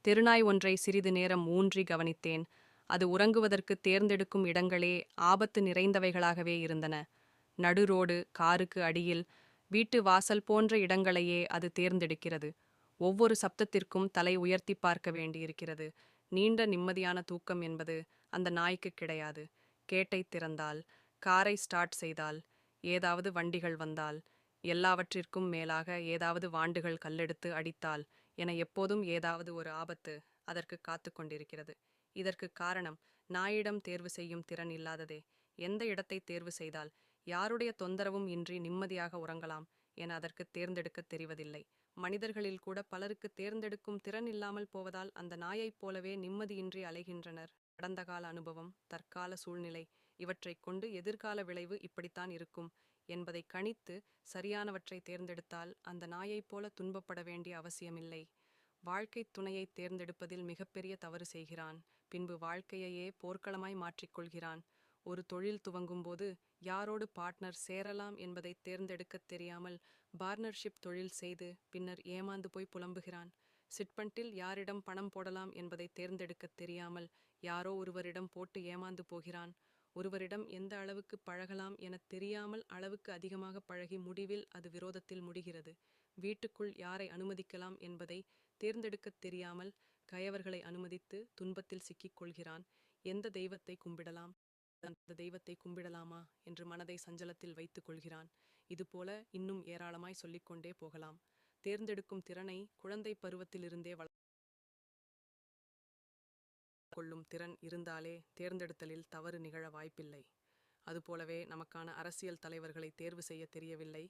திருநாய் ஒன்றை சிறிது நேரம் ஊன்றி கவனித்தேன். அது உறங்குவதற்கு தேர்ந்தெடுக்கும் இடங்களே ஆபத்து நிறைந்தவைகளாகவே இருந்தன. நடுரோடு காருக்கு அடியில் வீட்டு வாசல் போன்ற இடங்களையே அது தேர்ந்தெடுக்கிறது. ஒவ்வொரு சப்தத்திற்கும் தலை உயர்த்தி பார்க்க வேண்டியிருக்கிறது. நீண்ட நிம்மதியான தூக்கம் என்பது அந்த நாய்க்கு கிடையாது. கேட்டை திறந்தால் காரை ஸ்டார்ட் செய்தால் ஏதாவது வண்டிகள் வந்தால் எல்லாவற்றிற்கும் மேலாக ஏதாவது வாண்டுகள் கல்லெடுத்து அடித்தால் என எப்போதும் ஏதாவது ஒரு ஆபத்து அதற்கு காத்து கொண்டிருக்கிறது. இதற்கு காரணம் நாயிடம் தேர்வு செய்யும் திறன் இல்லாததே. எந்த இடத்தை தேர்வு செய்தால் யாருடைய தொந்தரவும் இன்றி நிம்மதியாக உறங்கலாம் என அதற்கு தேர்ந்தெடுக்க தெரிவதில்லை. மனிதர்களில் கூட பலருக்கு தேர்ந்தெடுக்கும் திறன் இல்லாமல் போவதால் அந்த நாயைப் போலவே நிம்மதியின்றி அலைகின்றனர். கடந்த கால அனுபவம் தற்கால சூழ்நிலை இவற்றைக் கொண்டு எதிர்கால விளைவு இப்படித்தான் இருக்கும் என்பதை கணித்து சரியானவற்றை தேர்ந்தெடுத்தால் அந்த நாயைப் போல துன்பப்பட வேண்டிய அவசியமில்லை. வாழ்க்கைத் துணையை தேர்ந்தெடுப்பதில் மிகப்பெரிய தவறு செய்கிறான். பின்பு வாழ்க்கையையே போர்க்களமாய் மாற்றிக்கொள்கிறான் ஒரு தொழில் துவங்கும்போது யாரோடு பார்ட்னர் சேரலாம் என்பதை தேர்ந்தெடுக்கத் தெரியாமல் பார்ட்னர்ஷிப் தொழில் செய்து பின்னர் ஏமாந்து போய் புலம்புகிறான். சிட்பண்டில் யாரிடம் பணம் போடலாம் என்பதை தேர்ந்தெடுக்கத் தெரியாமல் யாரோ ஒருவரிடம் போட்டு ஏமாந்து போகிறான். ஒருவரிடம் எந்த அளவுக்கு பழகலாம் எனத் தெரியாமல் அளவுக்கு அதிகமாக பழகி முடிவில் அது விரோதத்தில் முடிகிறது. வீட்டுக்குள் யாரை அனுமதிக்கலாம் என்பதை தேர்ந்தெடுக்கத் தெரியாமல் கயவர்களை அனுமதித்து துன்பத்தில் சிக்கிக் கொள்கிறான். எந்த தெய்வத்தை கும்பிடலாம்? அந்த தெய்வத்தை கும்பிடலாமா? என்று மனதை சஞ்சலத்தில் வைத்துக் கொள்கிறான். இதுபோல இன்னும் ஏராளமாய் சொல்லிக்கொண்டே போகலாம். தேர்ந்தெடுக்கும் திறனை குழந்தை பருவத்திலிருந்தே வள கொள்ளும் திறன் இருந்தாலே தேர்ந்தெடுத்தலில் தவறு நிகழ வாய்ப்பில்லை. அதுபோலவே நமக்கான அரசியல் தலைவர்களை தேர்வு செய்ய தெரியவில்லை.